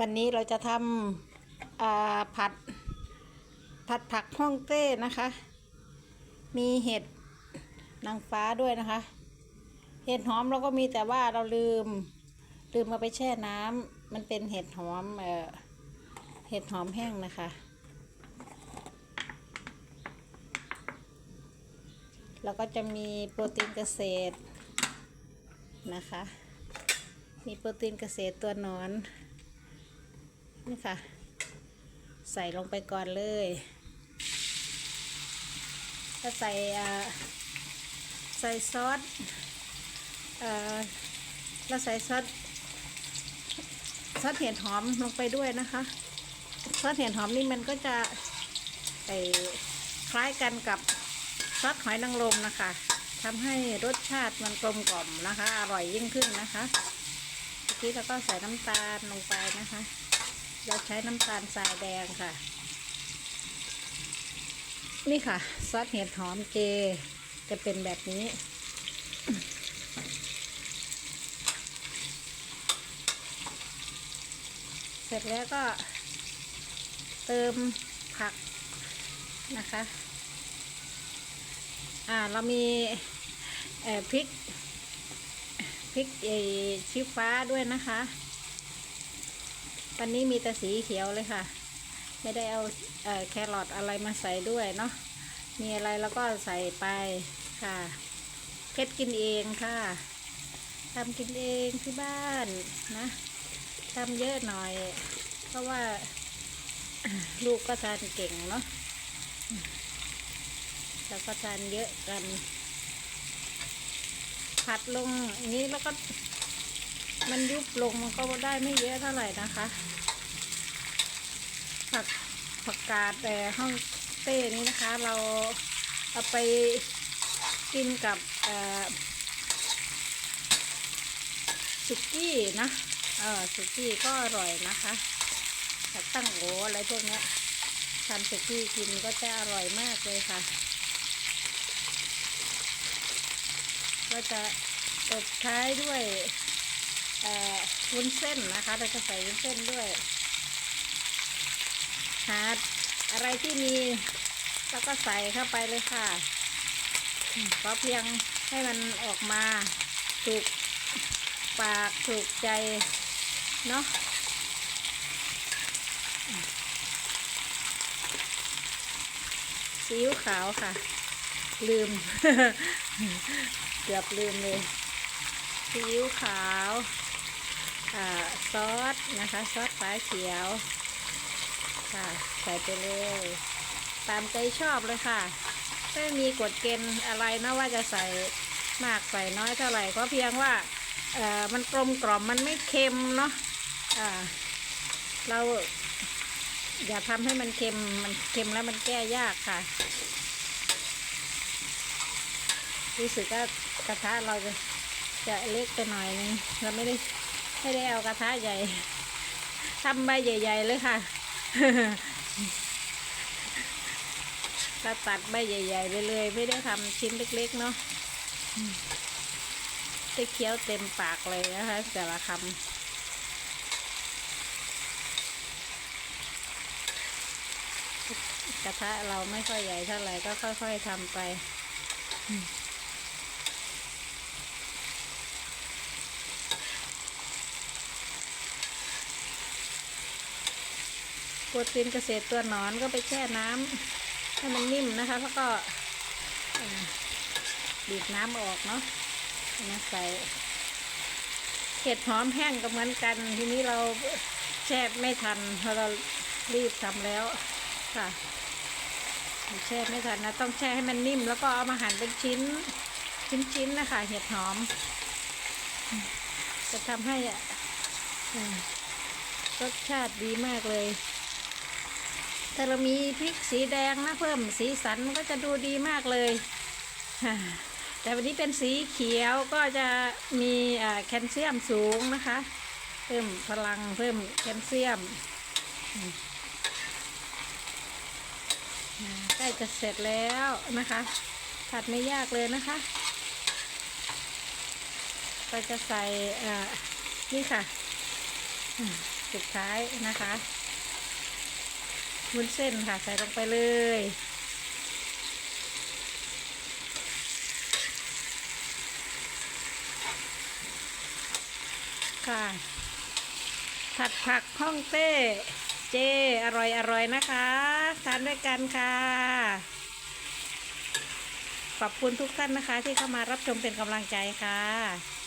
วันนี้เราจะทำผัดผัดผักฮ่องเต้นะคะ มีเห็ดนางฟ้าด้วยนะคะ เห็ดหอมเราก็มีแต่ว่าเราลืม ลืมมาไปแช่น้ำมันเป็นเห็ดหอมเออเห็ดหอมแห้งนะคะ แล้วก็จะมีโปรตีนเกษตรนะคะ มีโปรตีนเกษตรตัวนอน นี่ค่ะ ใส่ลงไปก่อนเลยก็ใส่ใส่ซอสเอ่อแล้วใส่ซอสซอสเห็ดหอมลงไปด้วยนะคะ ซอสเห็ดหอมนี่มันก็จะไอคล้ายกันกับซอสหอยนางรมนะคะทำให้รสชาติมันกลมกล่อมนะคะ อร่อยยิ่งขึ้นนะคะเมื่อกี้เราก็ใส่น้ำตาลลงไปนะคะ เราใช้น้ำตาลทรายแดงค่ะ นี่ค่ะ ซอสเห็ดหอมเจ จะเป็นแบบนี้ เสร็จแล้วก็ เติมผักนะคะ อ่าเรามีเอ่อพริกพริกไอชี้ฟ้าด้วยนะคะ วันนี้มีแต่สีเขียวเลยค่ะ ไม่ได้เอาเอ่อแครอทอะไรมาใส่ด้วยเนาะมีอะไรแล้วก็ใส่ไปค่ะเพชรกินเองค่ะทำกินเองที่บ้านนะทำเยอะหน่อย เพราะว่าลูกก็ทานเก่งเนาะแล้วก็ทานเยอะกัน ผัดลงอย่างนี้แล้วก็ มันยุบลงมันก็ได้ไม่เยอะเท่าไหร่นะคะ ผักผักกาดแต่ห้องเต้นี้นะคะ เราเอาไปกินกับสุกี้นะเออสุกี้ก็อร่อยนะคะผักตั้งโออะไรพวกนี้ยทำสุกี้กินก็จะอร่อยมากเลยค่ะ ก็จะตบท้ายด้วย วุ้นเส้นนะคะ เราจะใส่วุ้นเส้นด้วยหาอะไรที่มีแล้วก็ใส่เข้าไปเลยค่ะอืมก็เพียงให้มันออกมาถูกปากถูกใจ เนาะซีอิ๊วขาวค่ะ ลืม เกือบลืมเลยซีอิ๊วขาว ซอสนะคะ ซอสฟ้าเขียวค่ะใส่ไปเลย ตามใจชอบเลยค่ะ ไม่มีกฎเกณฑ์อะไรนะว่าจะใส่มากใส่น้อยเท่าไหร่ก็เพียงว่าเออมันกลมกล่อมมันไม่เค็มเนาะอ่าเราอย่าทำให้มันเค็มมันเค็มแล้วมันแก้ยากค่ะ รู้สึกว่ากระทะเราจะจะเล็กไปหน่อยนึงเราไม่ได้ ไม่ได้เอากระทะใหญ่ทำใบใหญ่ ๆ เลยค่ะก็ตัดใบใหญ่ ๆ ไปเลย ไม่ได้ทำชิ้นเล็ก ๆ เนาะได้เคี้ยวเต็มปากเลยนะคะ แต่ละคำกระทะเราไม่ค่อยใหญ่เท่าไหร่ก็ค่อย ๆทำไป โปรตีนเกษตรตัวหนอนก็ไปแช่น้ำให้มันนิ่มนะคะแล้วก็บีบน้ำออกเนาะมาใส่เห็ดหอมแห้งก็เหมือนกัน ทีนี้เราแช่ไม่ทันเพราะเรารีบทำแล้วค่ะแช่ไม่ทันนะ ต้องแช่ให้มันนิ่ม แล้วก็เอามาหั่นเป็นชิ้น ชิ้นๆนะคะเห็ดหอม จะทำให้อะรสชาติดีมากเลย ถ้าเรามีพริกสีแดงนะเพิ่มสีสันมันก็จะดูดีมากเลย แต่วันนี้เป็นสีเขียวก็จะมีแคลเซียมสูงนะคะ เพิ่มพลังเพิ่มแคลเซียมใกล้จะเสร็จแล้วนะคะผัดไม่ยากเลยนะคะก็จะใส่นี่ค่ะ สุดท้ายนะคะ วุ้นเส้นค่ะ ใส่ลงไปเลย ค่ะ ผัดผักฮ่องเต้ เจ อร่อยอร่อยนะคะ ทานด้วยกันค่ะ ขอบคุณทุกท่านนะคะที่เข้ามารับชมเป็นกำลังใจค่ะ